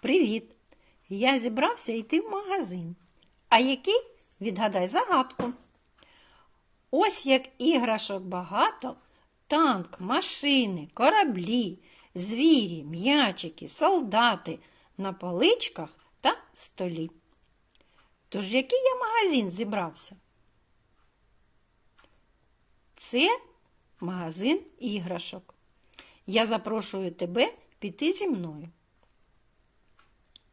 Привіт! Я зібрався йти в магазин. А який? Відгадай загадку. Ось як іграшок багато, танк, машини, кораблі, звірі, м'ячики, солдати на поличках та столі. Тож який я магазин зібрався? Це магазин іграшок. Я запрошую тебе піти зі мною.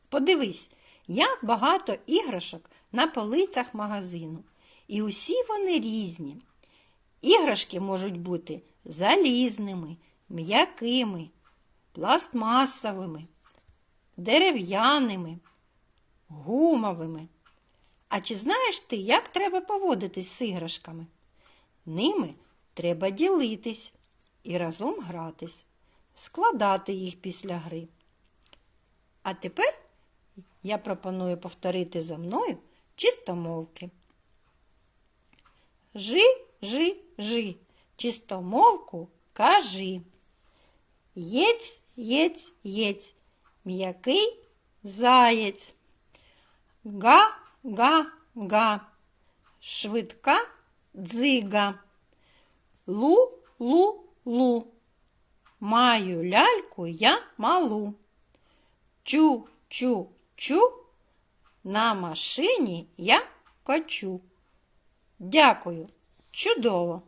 Подивись, як багато іграшок на полицях магазину. І усі вони різні. Іграшки можуть бути залізними, м'якими, пластмасовими, дерев'яними, гумовими. А чи знаєш ти, як треба поводитись з іграшками? Ними треба ділитись і разом гратись, складати їх після гри. А тепер я пропоную повторити за мною чистомовки. Жи, жи, жи, чистомовку кажи. Єць, єць, єць, м'який заєць. Га, га, га, швидка дзига. Лу, лу, лу. Маю ляльку я малу. Чу, чу, чу. На машині я качу. Дякую. Чудово!